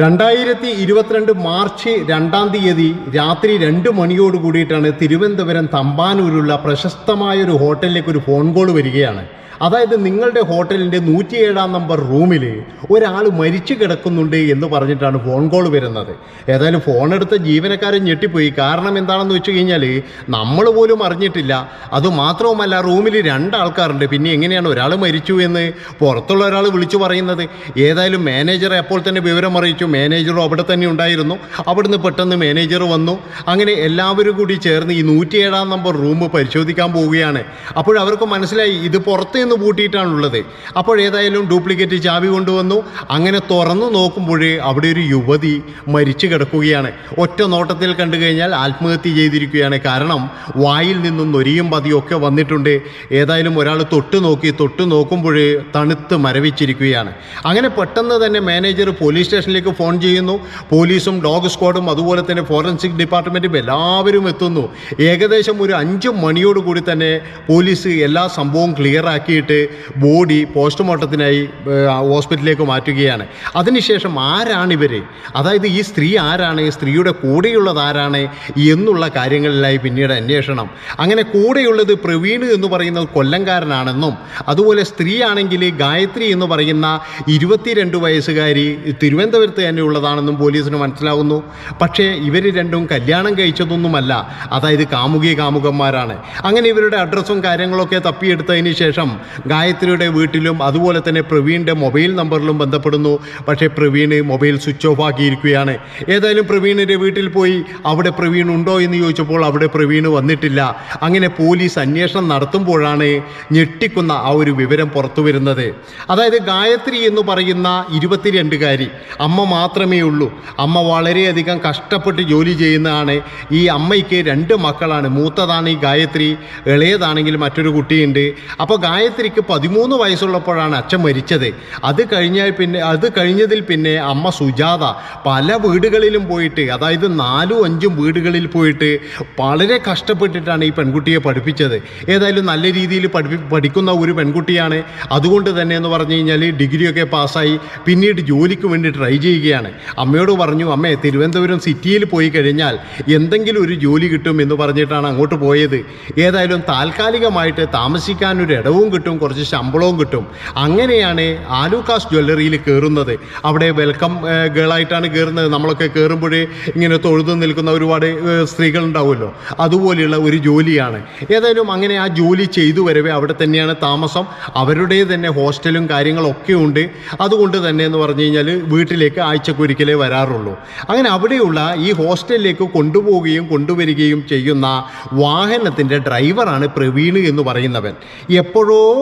രണ്ടായിരത്തി ഇരുപത്തിരണ്ട് മാർച്ച് രണ്ടാം തീയതി രാത്രി രണ്ട് മണിയോട് കൂടിയിട്ടാണ് തിരുവനന്തപുരം തമ്പാനൂരുള്ള പ്രശസ്തമായ ഒരു ഹോട്ടലിലേക്ക് ഒരു ഫോൺ കോൾ വരികയാണ്. അതായത് നിങ്ങളുടെ ഹോട്ടലിന്റെ നൂറ്റിയേഴാം നമ്പർ റൂമിൽ ഒരാൾ മരിച്ചു കിടക്കുന്നുണ്ട് എന്ന് പറഞ്ഞിട്ടാണ് ഫോൺ കോൾ വരുന്നത്. ഏതായാലും ഫോൺ എടുത്ത ജീവനക്കാരൻ ഞെട്ടിപ്പോയി. കാരണം എന്താണെന്ന് വെച്ച് കഴിഞ്ഞാൽ നമ്മൾ പോലും അറിഞ്ഞിട്ടില്ല. അതുമാത്രവുമല്ല റൂമിൽ രണ്ടാൾക്കാരുണ്ട്. പിന്നെ എങ്ങനെയാണ് ഒരാൾ മരിച്ചു എന്ന് പുറത്തുള്ള ഒരാൾ വിളിച്ചു പറയുന്നത്? ഏതായാലും മാനേജറെ അപ്പോൾ തന്നെ വിവരം അറിയിച്ചു. മാനേജറും അവിടെ തന്നെ ഉണ്ടായിരുന്നു. അവിടുന്ന് പെട്ടെന്ന് മാനേജർ വന്നു. അങ്ങനെ എല്ലാവരും കൂടി ചേർന്ന് ഈ നൂറ്റിയേഴാം നമ്പർ റൂം പരിശോധിക്കാൻ പോവുകയാണ്. അപ്പോഴവർക്ക് മനസ്സിലായി ഇത് പുറത്ത് നിന്ന് പൂട്ടിയിട്ടാണുള്ളത്. അപ്പോൾ ഏതായാലും ഡ്യൂപ്ലിക്കേറ്റ് ചാവി കൊണ്ടുവന്നു. അങ്ങനെ തുറന്നു നോക്കുമ്പോഴേ അവിടെ ഒരു യുവതി മരിച്ചു കിടക്കുകയാണ്. ഒറ്റ നോട്ടത്തിൽ കണ്ടു കഴിഞ്ഞാൽ ആത്മഹത്യ ചെയ്തിരിക്കുകയാണ്. കാരണം വായിൽ നിന്നും നൊരിയും പതിയൊക്കെ വന്നിട്ടുണ്ട്. ഏതായാലും ഒരാൾ തൊട്ട് നോക്കി തൊട്ട് നോക്കുമ്പോഴേ തണുത്ത് മരവിച്ചിരിക്കുകയാണ്. അങ്ങനെ പെട്ടെന്ന് തന്നെ മാനേജർ പോലീസ് സ്റ്റേഷനിലേക്ക് ഫോൺ ചെയ്യുന്നു. പോലീസും ഡോഗ് സ്ക്വാഡും അതുപോലെ തന്നെ ഫോറൻസിക് ഡിപ്പാർട്ട്മെന്റും എല്ലാവരും എത്തുന്നു. ഏകദേശം ഒരു അഞ്ച് മണിയോടുകൂടി തന്നെ പോലീസ് എല്ലാ സംഭവവും ക്ലിയർ ആക്കിയിട്ട് ബോഡി പോസ്റ്റ്മോർട്ടത്തിനായി ഹോസ്പിറ്റലിലേക്ക് മാറ്റുകയാണ്. അതിനുശേഷം ആരാണ് ഇവർ അതായത് ഈ സ്ത്രീ ആരാണ്? സ്ത്രീയുടെ കൂടെയുള്ളത് ആരാണ്? എന്നുള്ള കാര്യങ്ങളിലായി പിന്നീട് അന്വേഷണം. അങ്ങനെ കൂടെയുള്ളത് പ്രവീൺ എന്ന് പറയുന്നത് കൊല്ലംകാരനാണെന്നും അതുപോലെ സ്ത്രീയാണെങ്കിൽ ഗായത്രി എന്ന് പറയുന്ന ഇരുപത്തിരണ്ട് വയസ്സുകാരി തിരുവനന്തപുരത്ത് തന്നെ ഉള്ളതാണെന്നും പോലീസിന് മനസ്സിലാകുന്നു പക്ഷേ ഇവർ രണ്ടും കല്യാണം കഴിച്ചതൊന്നുമല്ല. അതായത് കാമുകി കാമുകന്മാരാണ്. അങ്ങനെ ഇവരുടെ അഡ്രസ്സും കാര്യങ്ങളൊക്കെ തപ്പിയെടുത്തതിന് ശേഷം ഗായത്രിയുടെ വീട്ടിലും അതുപോലെ തന്നെ പ്രവീണിന്റെ മൊബൈൽ നമ്പറിലും ബന്ധപ്പെടുന്നു. പക്ഷേ പ്രവീണ് മൊബൈൽ സ്വിച്ച് ഓഫ് ആക്കിയിരിക്കുകയാണ്. ഏതായാലും പ്രവീണിന്റെ വീട്ടിൽ പോയി അവിടെ പ്രവീൺ ഉണ്ടോ എന്ന് ചോദിച്ചപ്പോൾ അവിടെ പ്രവീണ് വന്നിട്ടില്ല. അങ്ങനെ പോലീസ് അന്വേഷണം നടത്തുമ്പോഴാണ് ഞെട്ടിക്കുന്ന ആ ഒരു വിവരം പുറത്തു വരുന്നത്. അതായത് ഗായത്രി എന്ന് പറയുന്ന ഇരുപത്തിരണ്ടുകാരി അമ്മ മാത്രമേ ഉള്ളൂ. അമ്മ വളരെയധികം കഷ്ടപ്പെട്ട് ജോലി ചെയ്യുന്നതാണ്. ഈ അമ്മയ്ക്ക് രണ്ട് മക്കളാണ്. മൂത്തതാണ് ഈ ഗായത്രി ഇളയതാണെങ്കിൽ മറ്റൊരു കുട്ടിയുണ്ട്. അപ്പോൾ ഗായത്രിക്ക് പതിമൂന്ന് വയസ്സുള്ളപ്പോഴാണ് അച്ഛൻ മരിച്ചത്. അത് കഴിഞ്ഞാൽ പിന്നെ അത് കഴിഞ്ഞതിൽ പിന്നെ അമ്മ സുജാത പല വീടുകളിലും പോയിട്ട് അതായത് നാലും അഞ്ചും വീടുകളിൽ പോയിട്ട് വളരെ കഷ്ടപ്പെട്ടിട്ടാണ് ഈ പെൺകുട്ടിയെ പഠിപ്പിച്ചത്. ഏതായാലും നല്ല രീതിയിൽ പഠിപ്പി പഠിക്കുന്ന ഒരു പെൺകുട്ടിയാണ്. അതുകൊണ്ട് തന്നെ എന്ന് പറഞ്ഞു കഴിഞ്ഞാൽ ഡിഗ്രിയൊക്കെ പാസ്സായി പിന്നീട് ജോലിക്ക് വേണ്ടി ട്രൈ ചെയ്യുകയാണ്. അമ്മയോട് പറഞ്ഞു അമ്മേ തിരുവനന്തപുരം സിറ്റിയിൽ പോയി കഴിഞ്ഞാൽ എന്തെങ്കിലും ഒരു ജോലി കിട്ടും എന്ന് പറഞ്ഞിട്ടാണ് അങ്ങോട്ട് പോയത്. ഏതായാലും താൽക്കാലികമായിട്ട് താമസിക്കാൻ ഒരു ഇടവും കിട്ടും കുറച്ച് ശമ്പളവും കിട്ടും. അങ്ങനെയാണ് ആലുക്കാസ് ജ്വല്ലറിയിൽ കയറുന്നത്. അവിടെ വെൽക്കം ഗേളായിട്ടാണ് കയറുന്നത്. നമ്മളൊക്കെ കയറുമ്പോഴേ ഇങ്ങനെ തൊഴുതു നിൽക്കുന്ന ഒരുപാട് സ്ത്രീകളുണ്ടാവുമല്ലോ. അതുപോലെയുള്ള ഒരു ജോലിയാണ്. ഏതായാലും അങ്ങനെ ആ ജോലി ചെയ്തു വരവേ അവിടെ തന്നെയാണ് താമസം. അവരുടെ തന്നെ ഹോസ്റ്റലും കാര്യങ്ങളൊക്കെ ഉണ്ട്. അതുകൊണ്ട് തന്നെ എന്ന് പറഞ്ഞു കഴിഞ്ഞാൽ വീട്ടിലേക്ക് ആഴ്ചക്കൊരിക്കലേ വരാറുള്ളൂ. അങ്ങനെ അവിടെയുള്ള ഈ ഹോസ്റ്റലിലേക്ക് കൊണ്ടുപോവുകയും കൊണ്ടുവരികയും ചെയ്യുന്ന വാഹനത്തിന്റെ ഡ്രൈവറാണ് പ്രവീൺ എന്ന് പറയുന്നവൻ. എപ്പോഴോ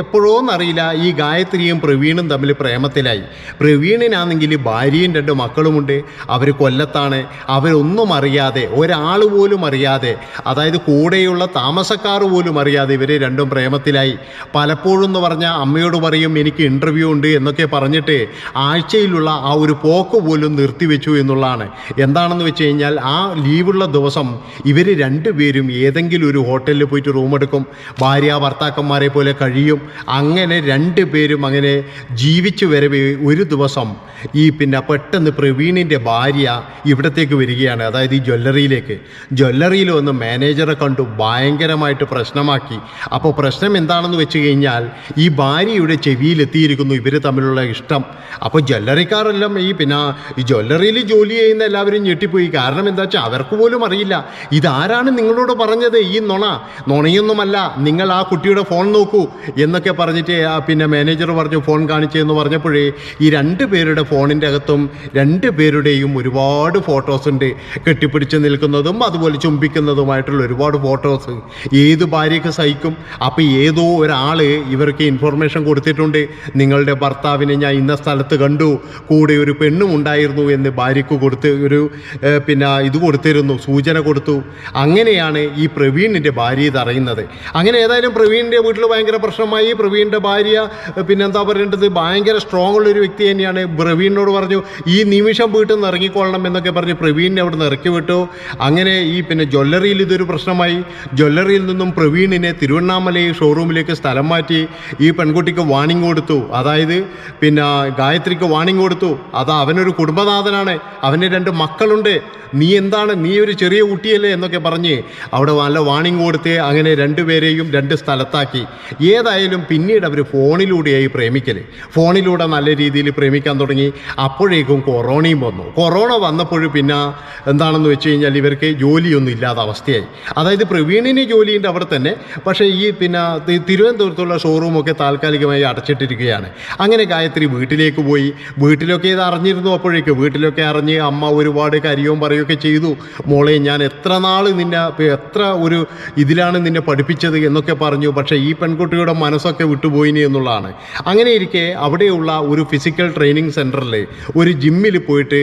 എപ്പോഴോ എന്നറിയില്ല ഈ ഗായത്രിയും പ്രവീണും തമ്മിൽ പ്രേമത്തിലായി. പ്രവീണിനാണെങ്കിൽ ഭാര്യയും രണ്ട് മക്കളുമുണ്ട്. അവർ കൊല്ലത്താണ്. അവരൊന്നും അറിയാതെ ഒരാൾ പോലും അറിയാതെ അതായത് കൂടെയുള്ള താമസക്കാർ പോലും അറിയാതെ ഇവർ രണ്ടും പ്രേമത്തിലായി. പലപ്പോഴും എന്ന് പറഞ്ഞാൽ അമ്മയോട് പറയും എനിക്ക് ഇന്റർവ്യൂ ഉണ്ട് എന്നൊക്കെ പറഞ്ഞിട്ട് ആഴ്ചയിലുള്ള ആ ഒരു പോക്ക് പോലും നിർത്തിവെച്ചു എന്നുള്ളതാണ്. എന്താണെന്ന് വെച്ച് കഴിഞ്ഞാൽ ആ ലീവുള്ള ദിവസം ഇവർ രണ്ടുപേരും ഏതെങ്കിലും ഒരു ഹോട്ടലിൽ പോയിട്ട് റൂം എടുക്കും ഭാര്യ ഭർത്താക്കന്മാരെ പോലെ കഴിയും. അങ്ങനെ രണ്ട് പേരും അങ്ങനെ ജീവിച്ചു വരവേ ഒരു ദിവസം. ഈ പിന്നെ പെട്ടെന്ന് പ്രവീണിന്റെ ഭാര്യ ഇവിടത്തേക്ക് വരികയാണ്. അതായത് ഈ ജ്വല്ലറിയിലേക്ക്. ജ്വല്ലറിയിൽ വന്ന് മാനേജറെ കണ്ടു. ഭയങ്കരമായിട്ട് പ്രശ്നമാക്കി. അപ്പോൾ പ്രശ്നം എന്താണെന്ന് വെച്ച് കഴിഞ്ഞാൽ ഈ ഭാര്യയുടെ ചെവിയിലെത്തിയിരിക്കുന്നു ഇവർ തമ്മിലുള്ള ഇഷ്ടം. അപ്പോൾ ജ്വല്ലറിക്കാരെല്ലാം ഈ പിന്നെ ഈ ജ്വല്ലറിയിൽ ജോലി ചെയ്യുന്ന എല്ലാവരും ഞെട്ടിപ്പോയി. കാരണം എന്താ വെച്ചാൽ അവർക്ക് പോലും അറിയില്ല. ഇതാരാണ് നിങ്ങളോട് പറഞ്ഞത്? ഈ നുണ. നുണയൊന്നുമല്ല. നിങ്ങൾ ആ കുട്ടിയുടെ ഫോൺ നോക്കൂ. എന്നൊക്കെ പറഞ്ഞിട്ട് പിന്നെ മാനേജർ പറഞ്ഞു ഫോൺ കാണിച്ചതെന്ന് പറഞ്ഞപ്പോഴേ ഈ രണ്ട് പേരുടെ ഫോണിന്റെ അകത്തും രണ്ട് പേരുടെയും ഒരുപാട് ഫോട്ടോസ് ഉണ്ട്. കെട്ടിപ്പിടിച്ച് നിൽക്കുന്നതും അതുപോലെ ചുംബിക്കുന്നതുമായിട്ടുള്ള ഒരുപാട് ഫോട്ടോസ്. ഏത് ഭാര്യയ്ക്ക് സഹിക്കും? അപ്പോൾ ഏതോ ഒരാൾ ഇവർക്ക് ഇൻഫർമേഷൻ കൊടുത്തിട്ടുണ്ട്. നിങ്ങളുടെ ഭർത്താവിനെ ഞാൻ ഇന്ന സ്ഥലത്ത് കണ്ടു. കൂടെ ഒരു പെണ്ണും ഉണ്ടായിരുന്നു എന്ന് ഭാര്യയ്ക്ക് കൊടുത്ത് ഒരു പിന്നെ ഇത് കൊടുത്തിരുന്നു സൂചന കൊടുത്തു. അങ്ങനെയാണ് ഈ പ്രവീണിന്റെ ഭാര്യ ഇത് അറിയുന്നത്. അങ്ങനെ ഏതായാലും പ്രവീണിന്റെ വീട്ടിൽ ഭയങ്കര ഭയങ്കര പ്രശ്നമായി. പ്രവീണിന്റെ ഭാര്യ പിന്നെ എന്താ പറയേണ്ടത്? ഭയങ്കര സ്ട്രോങ് ഉള്ള ഒരു വ്യക്തി തന്നെയാണ്. പ്രവീണിനോട് പറഞ്ഞു ഈ നിമിഷം വീട്ടിൽ നിന്ന് ഇറങ്ങിക്കൊള്ളണം എന്നൊക്കെ പറഞ്ഞ് പ്രവീണിനെ അവിടെ നിന്ന് ഇറക്കി വിട്ടു. അങ്ങനെ ഈ പിന്നെ ജ്വല്ലറിയിൽ ഇതൊരു പ്രശ്നമായി. ജ്വല്ലറിയിൽ നിന്നും പ്രവീണിനെ തിരുവണ്ണാമലയിൽ ഷോറൂമിലേക്ക് സ്ഥലം മാറ്റി. ഈ പെൺകുട്ടിക്ക് വാണിംഗ് കൊടുത്തു. അതായത് പിന്നെ ഗായത്രിക്ക് വാണിംഗ് കൊടുത്തു. അത് അവനൊരു കുടുംബനാഥനാണ്. അവന് രണ്ട് മക്കളുണ്ട്. നീ എന്താണ്? നീ ഒരു ചെറിയ കുട്ടിയല്ലേ? എന്നൊക്കെ പറഞ്ഞ് അവിടെ നല്ല വാണിംഗ് കൊടുത്ത് അങ്ങനെ രണ്ടുപേരെയും രണ്ട് സ്ഥലത്താക്കി. ഏതായാലും പിന്നീട് അവർ ഫോണിലൂടെയായി പ്രേമിക്കൽ ഫോണിലൂടെ നല്ല രീതിയിൽ പ്രേമിക്കാൻ തുടങ്ങി. അപ്പോഴേക്കും കൊറോണയും വന്നു. കൊറോണ വന്നപ്പോൾ പിന്നെ എന്താണെന്ന് വെച്ച് കഴിഞ്ഞാൽ ഇവർക്ക് ജോലിയൊന്നും ഇല്ലാത്ത അവസ്ഥയായി. അതായത് പ്രവീണിന് ജോലിയുണ്ട് അവിടെ തന്നെ. പക്ഷേ ഈ പിന്നെ തിരുവനന്തപുരത്തുള്ള ഷോറൂമൊക്കെ താൽക്കാലികമായി അടച്ചിട്ടിരിക്കുകയാണ്. അങ്ങനെ ഗായത്രി വീട്ടിലേക്ക് പോയി. വീട്ടിലൊക്കെ ഇത് അറിഞ്ഞിരുന്നു അപ്പോഴേക്ക്. വീട്ടിലൊക്കെ അറിഞ്ഞ് അമ്മ ഒരുപാട് കരിയവും പറയുകയൊക്കെ ചെയ്തു. മോളെ ഞാൻ എത്ര നാൾ നിന്നെ എത്ര ഒരു ഇതിലാണ് നിന്നെ പഠിപ്പിച്ചത് എന്നൊക്കെ പറഞ്ഞു. പക്ഷേ ഈ പെൺകുട്ടിയുടെ മനസ്സൊക്കെ വിട്ടുപോയിനി എന്നുള്ളതാണ്. അങ്ങനെ ഇരിക്കെ അവിടെയുള്ള ഒരു ഫിസിക്കൽ ട്രെയിനിങ് സെന്ററിൽ ഒരു ജിമ്മിൽ പോയിട്ട്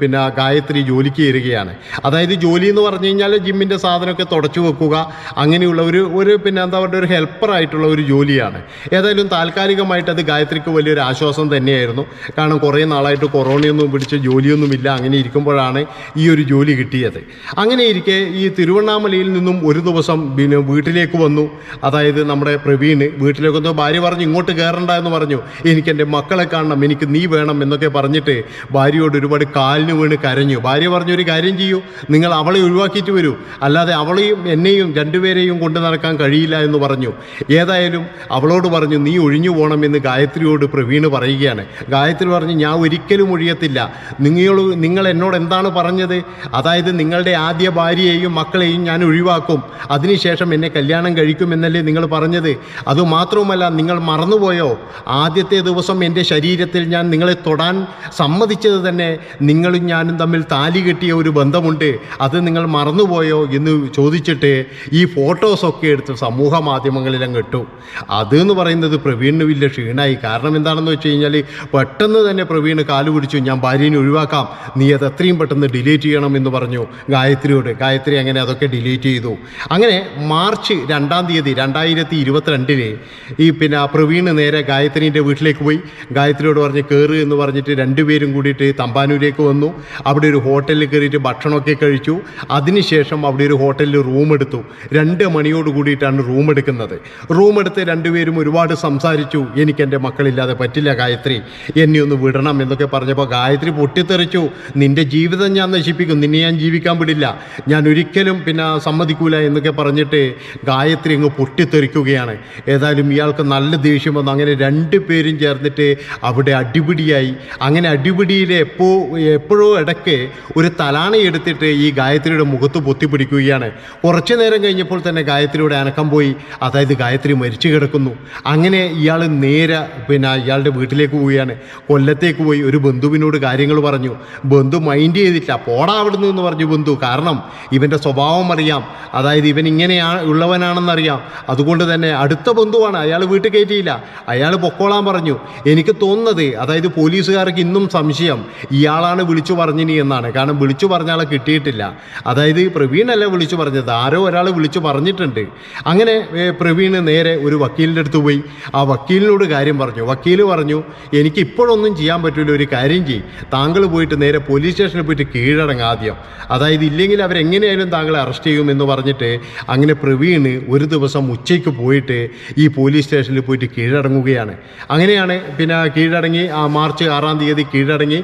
പിന്നെ ഗായത്രി ജോലിക്ക് കയറുകയാണ് അതായത് ജോലി എന്ന് പറഞ്ഞു കഴിഞ്ഞാൽ ജിമ്മിന്റെ സാധനമൊക്കെ തുടച്ചു വെക്കുക അങ്ങനെയുള്ള ഒരു ഒരു പിന്നെ എന്താ പറയുക ഒരു ഹെൽപ്പറായിട്ടുള്ള ഒരു ജോലിയാണ്. ഏതായാലും താൽക്കാലികമായിട്ട് അത് ഗായത്രിക്ക് വലിയൊരു ആശ്വാസം തന്നെയായിരുന്നു. കാരണം കുറേ നാളായിട്ട് കൊറോണയൊന്നും പിടിച്ച് ജോലിയൊന്നുമില്ല അങ്ങനെ ഇരിക്കുമ്പോഴാണ് ഈ ഒരു ജോലി കിട്ടിയത്. അങ്ങനെ ഇരിക്കെ ഈ തിരുവണ്ണാമലയിൽ നിന്നും ഒരു ദിവസം പിന്നെ വീട്ടിലേക്ക് വന്നു. അതായത് നമ്മുടെ പ്രവീണ് വീട്ടിലേക്ക് വന്നു ഭാര്യ പറഞ്ഞു ഇങ്ങോട്ട് കയറണ്ട എന്ന് പറഞ്ഞു. എനിക്ക് എന്റെ മക്കളെ കാണണം എനിക്ക് നീ വേണം എന്നൊക്കെ പറഞ്ഞിട്ട് ഭാര്യയോട് ഒരുപാട് കാലിന് വീണ് കരഞ്ഞു. ഭാര്യ പറഞ്ഞു ഒരു കാര്യം ചെയ്യൂ നിങ്ങൾ അവളെ ഒഴിവാക്കിയിട്ട് വരൂ. അല്ലാതെ അവളെയും എന്നെയും രണ്ടുപേരെയും കൊണ്ടു നടക്കാൻ കഴിയില്ല എന്ന് പറഞ്ഞു. ഏതായാലും അവളോട് പറഞ്ഞു നീ ഒഴിഞ്ഞു പോകണമെന്ന് ഗായത്രിയോട് പ്രവീണ് പറയുകയാണ്. ഗായത്രി പറഞ്ഞു ഞാൻ ഒരിക്കലും ഒഴിയത്തില്ല. നിങ്ങൾ നിങ്ങൾ എന്നോട് എന്താണ് പറഞ്ഞത്? അതായത് നിങ്ങളുടെ ആദ്യ ഭാര്യയെയും മക്കളെയും ഞാൻ ഒഴിവാക്കും. അതിനുശേഷം എന്നെ കല്യാണം കഴിക്കുമെന്നല്ലേ നിങ്ങൾ പറഞ്ഞത്? അതുമാത്രവുമല്ല നിങ്ങൾ മറന്നുപോയോ? ആദ്യത്തെ ദിവസം എന്റെ ശരീരത്തിൽ ഞാൻ നിങ്ങളെ തൊടാൻ സമ്മതിച്ചത് തന്നെ നിങ്ങളും ഞാനും തമ്മിൽ താലി കെട്ടിയ ഒരു ബന്ധമുണ്ട്. അത് നിങ്ങൾ മറന്നുപോയോ എന്ന് ചോദിച്ചിട്ട് ഈ ഫോട്ടോസൊക്കെ എടുത്ത് സമൂഹ മാധ്യമങ്ങളിൽ അങ്ങ് ഇട്ടു. അത് എന്ന് പറയുന്നത് പ്രവീണിന് വലിയ ക്ഷീണമായി കാരണം എന്താണെന്ന് വെച്ച് കഴിഞ്ഞാൽ പെട്ടെന്ന് തന്നെ പ്രവീണ് കാലു പിടിച്ചു. ഞാൻ ഭാര്യനെ ഒഴിവാക്കാം. നീ അത് എത്രയും പെട്ടെന്ന് ഡിലീറ്റ് ചെയ്യണം എന്ന് പറഞ്ഞു ഗായത്രിയോട്. ഗായത്രി അങ്ങനെ അതൊക്കെ ഡിലീറ്റ് ചെയ്തു. അങ്ങനെ മാർച്ച് രണ്ടാം തീയതി രണ്ടായിരത്തി ഇരുപത്തിരണ്ടിന് ഈ പിന്നെ ആ പ്രവീണ് നേരെ ഗായത്രീന്റെ വീട്ടിലേക്ക് പോയി. ഗായത്രിയോട് പറഞ്ഞ് കയറ് എന്ന് പറഞ്ഞിട്ട് രണ്ടുപേരും കൂടിയിട്ട് തമ്പാനൂരേക്ക് വന്നു. അവിടെ ഒരു ഹോട്ടലിൽ കയറിയിട്ട് ഭക്ഷണമൊക്കെ കഴിച്ചു. അതിനുശേഷം അവിടെ ഒരു ഹോട്ടലിൽ റൂം എടുത്തു. രണ്ട് മണിയോട് കൂടിയിട്ടാണ് റൂം എടുക്കുന്നത്. റൂം എടുത്ത് രണ്ടുപേരും ഒരുപാട് സംസാരിച്ചു. എനിക്ക് എന്റെ മക്കളില്ലാതെ പറ്റില്ല ഗായത്രി. എന്നെ ഒന്ന് വിടണം എന്നൊക്കെ പറഞ്ഞപ്പോൾ ഗായത്രി പൊട്ടിത്തെറിച്ചു. നിന്റെ ജീവിതം ഞാൻ നശിപ്പിക്കും. നിന്നെ ഞാൻ ജീവിക്കാൻ വിടില്ല. ഞാൻ ഒരിക്കലും പിന്നെ സമ്മതിക്കൂല എന്നൊക്കെ പറഞ്ഞിട്ട് ഗായത്രി അങ്ങ് പൊട്ടിത്തെറിക്കുകയാണ്. ഏതായാലും ഇയാൾക്ക് നല്ല ദേഷ്യം വന്നു. അങ്ങനെ രണ്ട് പേരും ചേർന്നിട്ട് അവിടെ അടിപിടിയായി. അങ്ങനെ അടിപിടിയിൽ എപ്പോ എപ്പോഴോ ഇടയ്ക്ക് ഒരു തലാണ എടുത്തിട്ട് ഈ ഗായത്രിയുടെ മുഖത്ത് പൊത്തിപ്പിടിക്കുകയാണ് കുറച്ചു നേരം കഴിഞ്ഞപ്പോൾ തന്നെ ഗായത്രിയുടെ അനക്കം പോയി. അതായത് ഗായത്രി മരിച്ചു കിടക്കുന്നു. അങ്ങനെ ഇയാൾ നേരെ പിന്നെ ഇയാളുടെ വീട്ടിലേക്ക് പോവുകയാണ്. കൊല്ലത്തേക്ക് പോയി ഒരു ബന്ധുവിനോട് കാര്യങ്ങൾ പറഞ്ഞു. ബന്ധു മൈൻഡ് ചെയ്തില്ല പോടാ അവിടുന്ന് എന്ന് പറഞ്ഞു ബന്ധു. കാരണം ഇവന്റെ സ്വഭാവം അറിയാം. അതായത് ഇവൻ ഇങ്ങനെയാ ഉള്ളവനാണെന്നറിയാം. അതുകൊണ്ട് തന്നെ അടുത്ത ബന്ധുവാണ്. അയാൾ വീട്ടിൽ കയറ്റിയില്ല. അയാൾ പൊക്കോളാൻ പറഞ്ഞു. എനിക്ക് തോന്നുന്നത് അതായത് പോലീസുകാർക്ക് ഇന്നും സംശയം ഇയാളാണ് വിളിച്ചു പറഞ്ഞിനി എന്നാണ്. കാരണം വിളിച്ചു പറഞ്ഞ ആളെ കിട്ടിയിട്ടില്ല. അതായത് പ്രവീണല്ല വിളിച്ചു പറഞ്ഞത്? ആരോ ഒരാൾ വിളിച്ചു പറഞ്ഞിട്ടുണ്ട്. അങ്ങനെ പ്രവീണ് നേരെ ഒരു വക്കീലിന്റെ അടുത്ത് പോയി. ആ വക്കീലിനോട് കാര്യം പറഞ്ഞു. വക്കീൽ പറഞ്ഞു എനിക്ക് ഇപ്പോഴൊന്നും ചെയ്യാൻ പറ്റില്ല ഒരു കാര്യം ചെയ്യും. താങ്കൾ പോയിട്ട് നേരെ പോലീസ് സ്റ്റേഷനിൽ പോയിട്ട് കീഴടങ്ങാം ആദ്യം. അതായത് ഇല്ലെങ്കിൽ അവരെങ്ങനെയായാലും താങ്കളെ അറസ്റ്റ് ചെയ്യും എന്ന് പറഞ്ഞിട്ട് അങ്ങനെ പ്രവീണ് ഒരു ദിവസം ഉച്ചയ്ക്ക് പോയിട്ട് ഈ പോലീസ് സ്റ്റേഷനിൽ പോയിട്ട് കീഴടങ്ങുകയാണ്. അങ്ങനെയാണ് പിന്നെ കീഴടങ്ങി ആ മാർച്ച് ആറാം തീയതി കീഴടങ്ങി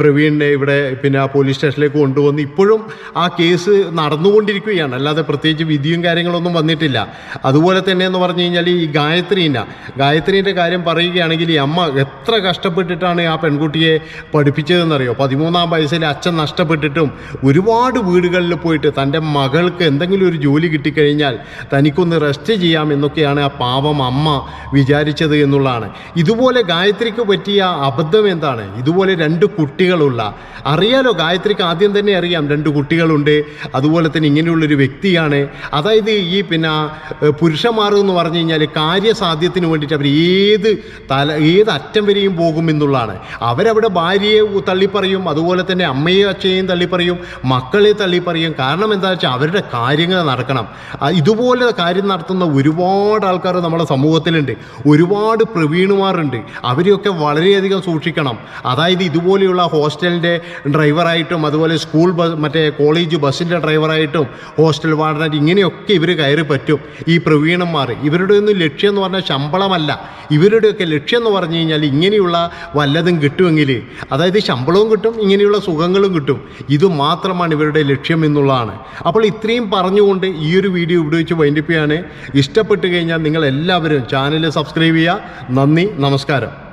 പ്രവീണിനെ ഇവിടെ പിന്നെ പോലീസ് സ്റ്റേഷനിലേക്ക് കൊണ്ടുവന്ന് ഇപ്പോഴും ആ കേസ് നടന്നുകൊണ്ടിരിക്കുകയാണ്. അല്ലാതെ പ്രത്യേകിച്ച് വിധിയും കാര്യങ്ങളൊന്നും വന്നിട്ടില്ല. അതുപോലെ തന്നെ എന്ന് പറഞ്ഞു കഴിഞ്ഞാൽ ഈ ഗായത്രീന ഗായത്രീന്റെ കാര്യം പറയുകയാണെങ്കിൽ ഈ അമ്മ എത്ര കഷ്ടപ്പെട്ടിട്ടാണ് ആ പെൺകുട്ടിയെ പഠിപ്പിച്ചതെന്നറിയോ? പതിമൂന്നാം വയസ്സിൽ അച്ഛൻ നഷ്ടപ്പെട്ടിട്ടും ഒരുപാട് വീടുകളിൽ പോയിട്ട് തന്റെ മകൾക്ക് എന്തെങ്കിലും ഒരു ജോലി കിട്ടിക്കഴിഞ്ഞാൽ തനിക്കൊന്ന് റെസ്റ്റ് ചെയ്യാം എന്നൊക്കെയാണ് ആ പാവം അമ്മ വിചാരിച്ചത് എന്നുള്ളതാണ്. ഇതുപോലെ ഗായത്രിക്ക് പറ്റിയ അബദ്ധം എന്താണ്? ഇതുപോലെ രണ്ട് കുട്ടികളുള്ള അറിയാലോ ഗായത്രിക്ക് ആദ്യം തന്നെ അറിയാം രണ്ട് കുട്ടികളുണ്ട് അതുപോലെ തന്നെ ഇങ്ങനെയുള്ളൊരു വ്യക്തിയാണ്. അതായത് ഈ പിന്നെ പുരുഷന്മാർ എന്ന് പറഞ്ഞു കഴിഞ്ഞാൽ കാര്യസാധ്യത്തിന് വേണ്ടിയിട്ട് അവർ ഏത് തല ഏത് അറ്റം വരെയും പോകും എന്നുള്ളതാണ്. അവരവിടെ ഭാര്യയെ തള്ളിപ്പറയും അതുപോലെ തന്നെ അമ്മയെയും അച്ഛനെയും തള്ളിപ്പറയും മക്കളെ തള്ളിപ്പറയും. കാരണം എന്താ വെച്ചാൽ അവരുടെ കാര്യങ്ങൾ നടക്കണം. ഇതുപോലെ കാര്യം നടത്തുന്ന ഒരുപാട് ആൾക്കാർ നമ്മുടെ സമൂഹത്തിലുണ്ട്. ഒരുപാട് പ്രവീണുമാരുണ്ട്. അവരെയൊക്കെ വളരെയധികം സൂക്ഷിക്കണം. അതായത് ഇതുപോലെയുള്ള ഹോസ്റ്റലിന്റെ ഡ്രൈവറായിട്ടും അതുപോലെ സ്കൂൾ ബസ് മറ്റേ കോളേജ് ബസ്സിന്റെ ഡ്രൈവറായിട്ടും ഹോസ്റ്റൽ വാർഡനായിട്ട് ഇങ്ങനെയൊക്കെ ഇവർ കയറി പറ്റും. ഈ പ്രവീണന്മാർ ഇവരുടെ ഒന്നും ലക്ഷ്യം എന്ന് പറഞ്ഞാൽ ശമ്പളമല്ല. ഇവരുടെയൊക്കെ ലക്ഷ്യം എന്ന് പറഞ്ഞു കഴിഞ്ഞാൽ ഇങ്ങനെയുള്ള വല്ലതും കിട്ടുമെങ്കിൽ അതായത് ശമ്പളവും കിട്ടും ഇങ്ങനെയുള്ള സുഖങ്ങളും കിട്ടും. ഇത് മാത്രമാണ് ഇവരുടെ ലക്ഷ്യം എന്നുള്ളതാണ്. അപ്പോൾ ഇത്രയും പറഞ്ഞുകൊണ്ട് ഈ ഒരു വീഡിയോ ഇവിടെ വെച്ച് വൈൻഡിപ്പിയാണ് ഇഷ്ടപ്പെട്ട് കഴിഞ്ഞാൽ നിങ്ങൾ എല്ലാവരും ചാനൽ സബ്സ്ക്രൈബ് ചെയ്യുക. നന്ദി നമസ്കാരം.